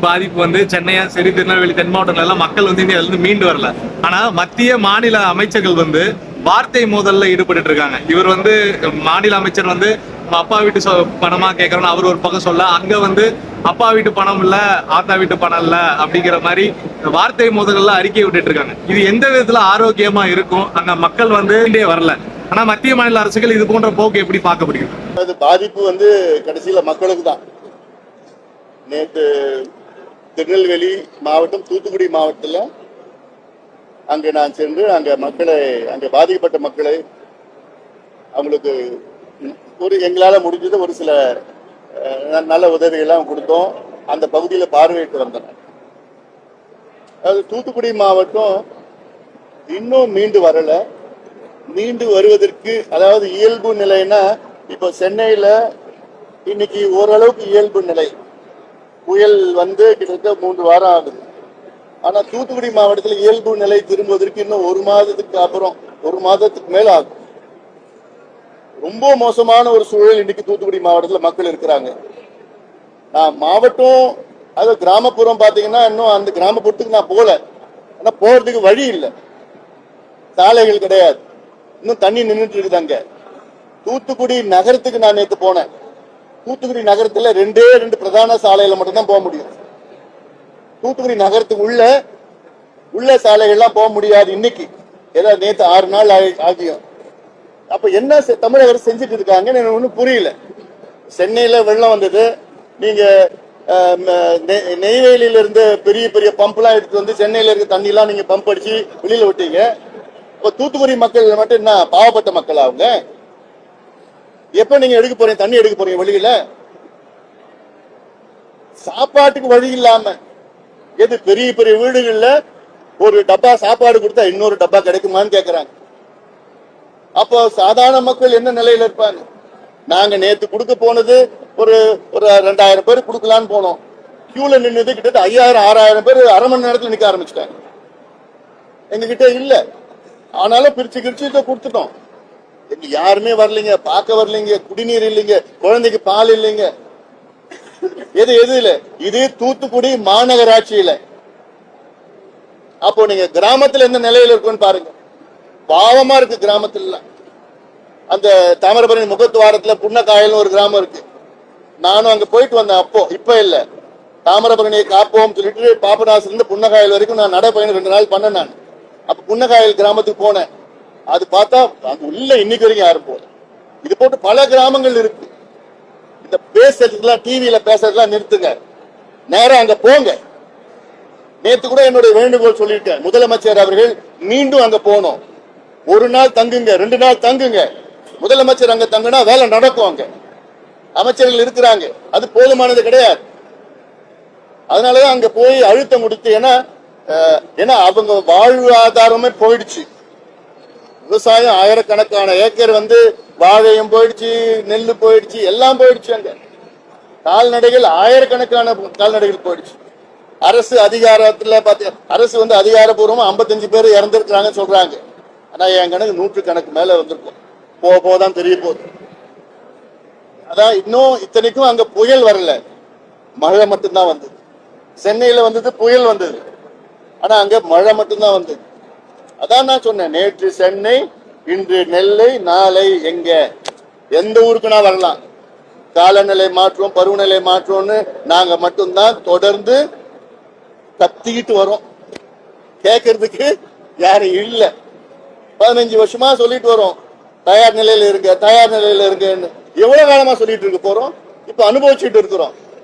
பாதிப்பு வந்து சென்னையா சரி திருநெல்வேலி தென் மாவட்டங்கள் எல்லாம் மக்கள் வந்து இங்கே இருந்து மீண்டு வரல. ஆனா மத்திய மாநில அமைச்சர்கள் வந்து வார்த்தை மோதல்ல ஈடுபட்டு இருக்காங்க. இவர் வந்து மாநில அமைச்சர் வந்து அப்பா வீட்டு சொ- பணமா கேட்கறோம்னு அவர் ஒரு பக்கம் சொல்ல அங்க வந்து அப்பா வீட்டு பணம் இல்ல ஆத்தா வீட்டு பணம் இல்ல அப்படிங்கிற மாதிரி வார்த்தை மோதல்ல அறிக்கை விட்டுட்டு இருக்காங்க. இது எந்த விதத்துல ஆரோக்கியமா இருக்கும்? அங்க மக்கள் வந்து வரல. ஆனா மத்திய மாநில அரசுகள் இது போன்ற போக்கு எப்படி பார்க்கப்படுகிறது? அது பாதிப்பு வந்து கடைசியில மக்களுக்கு தான் நேற்று திருநெல்வேலி மாவட்டம் தூத்துக்குடி மாவட்டத்தில் அங்கே நான் சென்று அங்கே மக்களை அங்கே பாதிக்கப்பட்ட மக்களை அவங்களுக்கு ஒரு எங்களால் முடிஞ்சது ஒரு சில நல்ல உதவிகள்லாம் கொடுத்தோம். அந்த பகுதியில் பார்வையிட்டு வந்தேன் அது தூத்துக்குடி மாவட்டம் இன்னும் மீண்டு வரலை. மீண்டு வருவதற்கு அதாவது இயல்பு நிலைன்னா இப்போ சென்னையில் இன்னைக்கு ஓரளவுக்கு இயல்பு நிலை. புயல் வந்து கிட்டத்தட்ட மூன்று வாரம் ஆகுது. ஆனா தூத்துக்குடி மாவட்டத்தில் இயல்பு நிலை திரும்புவதற்கு இன்னும் ஒரு மாதத்துக்கு அப்புறம் ஒரு மாதத்துக்கு மேல ஆகும். ரொம்ப மோசமான ஒரு சூழல் இன்னைக்கு தூத்துக்குடி மாவட்டத்தில் மக்கள் இருக்கிறாங்க. நான் மாவட்டம் அது கிராமப்புறம் பார்த்தீங்கன்னா இன்னும் அந்த கிராமப்புறத்துக்கு நான் போகல. ஆனால் போகிறதுக்கு வழி இல்லை. சாலைகள் கிடையாது. இன்னும் தண்ணி நின்றுட்டு இருக்குது அங்கே தூத்துக்குடி நகரத்துக்கு நான் நேற்று போனேன். தூத்துக்குடி நகரத்துல ரெண்டே ரெண்டு பிரதான சாலையில மட்டும்தான் போக முடியும். தூத்துக்குடி நகரத்துக்கு உள்ள உள்ள சாலைகள்லாம் போக முடியாது இன்னைக்கு. ஏதோ நேத்து ஆறு நாள் ஆகி- ஆகியும் அப்ப என்ன செ- தமிழக அரசு செஞ்சுட்டு இருக்காங்கன்னு எனக்கு ஒண்ணும் புரியல. சென்னையில வெள்ளம் வந்தது. நீங்க நெய்வேலியில இருந்து பெரிய பெரிய பம்ப்லாம் எடுத்து வந்து சென்னையில இருக்க தண்ணி எல்லாம் நீங்க பம்ப் அடிச்சு வெளியில விட்டீங்க. இப்ப தூத்துக்குடி மக்கள் மட்டும் என்ன பாவப்பட்ட மக்கள் அவங்க? எப்ப நீங்க எடுக்க போறீங்க? தண்ணி எடுக்க போறீங்க வெளியில சாப்பாட்டுக்கு வழி இல்லாம. எது? பெரிய பெரிய வீடுகள்ல ஒரு டப்பா சாப்பாடு கொடுத்தா இன்னொரு டப்பா கிடைக்குமான்னு கேக்குறாங்க. அப்போ சாதாரண மக்கள் என்ன நிலையில இருப்பாங்க? நாங்க நேத்து கொடுக்க போனது ஒரு ஒரு ரெண்டாயிரம் பேர் கொடுக்கலான்னு போனோம். கியூல நின்னது கிட்டத்தட்ட ஐயாயிரம் ஆறாயிரம் பேர் அரை மணி நேரத்துல நிக்க ஆரம்பிச்சிட்டாங்க. எங்ககிட்ட இல்ல. ஆனாலும் பிரிச்சு கிரிச்சு இதை கொடுத்துட்டோம். யாருமே வரலைங்க பார்க்க வரலைங்க குடிநீர் இல்லைங்க குழந்தைக்கு பால் இல்லைங்க. எது எது இல்ல? இது தூத்துக்குடி மாநகராட்சியில. அப்போ நீங்க கிராமத்துல எந்த நிலையில இருக்குன்னு பாருங்க. பாவமா இருக்கு கிராமத்துல அந்த தாமிரபரணி முகத்துவாரத்துல புன்னக்காயல்னு ஒரு கிராமம் இருக்கு. நானும் அங்க போயிட்டு வந்தேன் அப்போ. இப்ப இல்ல. தாமிரபரணியை காப்போம் சொல்லிட்டு பாபநாசில இருந்து புன்னகாயல் வரைக்கும் நான் நடைப்பயணம் ரெண்டு நாள் பண்ணேன் நான். அப்ப புன்னகாயல் கிராமத்துக்கு போனேன். அது பார்த்தா அங்க உள்ள இன்னைக்கு வரைக்கும் யாரும் போல இது போட்டு பல கிராமங்கள் இருக்கு. இந்த பேசுறதுலாம் டிவியில பேசுறதுலாம் நிறுத்துங்க. நேரம் அங்க போங்க. நேத்து கூட என்னுடைய வேண்டுகோள் சொல்லியிருக்கேன். முதலமைச்சர் அவர்கள் மீண்டும் அங்க போனோம் ஒரு நாள் தங்குங்க ரெண்டு நாள் தங்குங்க. முதலமைச்சர் அங்க தங்குனா வேலை நடக்கும் அங்க. அமைச்சர்கள் இருக்கிறாங்க. அது போதுமானது கிடையாது. அதனாலதான் அங்க போய் அழுத்தம் கொடுத்து ஏன்னா ஏன்னா அவங்க வாழ்வாதாரமே போயிடுச்சு. விவசாயம் ஆயிரக்கணக்கான ஏக்கர் வந்து வாழையும் போயிடுச்சு நெல்லு போயிடுச்சு எல்லாம் போயிடுச்சு அங்க. கால்நடைகள் ஆயிரக்கணக்கான கால்நடைகள் போயிடுச்சு. அரசு அதிகாரத்துல பாத்தி அரசு வந்து அதிகாரபூர்வமா ஐம்பத்தஞ்சு பேர் இறந்துருக்குறாங்கன்னு சொல்றாங்க. ஆனா என் கணக்கு நூற்று கணக்கு மேல வந்திருக்கும். போக போதான் தெரிய போகுது. அதான் இன்னும் இத்தனைக்கும் அங்க புயல் வரல. மழை மட்டும்தான் வந்தது. சென்னையில வந்தது புயல் வந்தது. ஆனா அங்க மழை மட்டும்தான் வந்தது. அதான் நான் சொன்னேன் நேற்று சென்னை இன்று நெல்லை நாளை எங்க? எந்த ஊருக்குனா வரலாம்? காலநிலை மாற்றம் பருவநிலை மாற்றம்னு நாங்க மட்டும்தான் தொடர்ந்து கத்திக்கிட்டு வரோம். கேட்கறதுக்கு யாரும் இல்லை. பதினஞ்சு வருஷமா சொல்லிட்டு வரோம். தயார் நிலையில இருங்க தயார் நிலையில இருங்கன்னு. எவ்வளவு காலமா சொல்லிட்டு இருக்க போறோம்? இப்ப அனுபவிச்சுட்டு இருக்கிறோம்.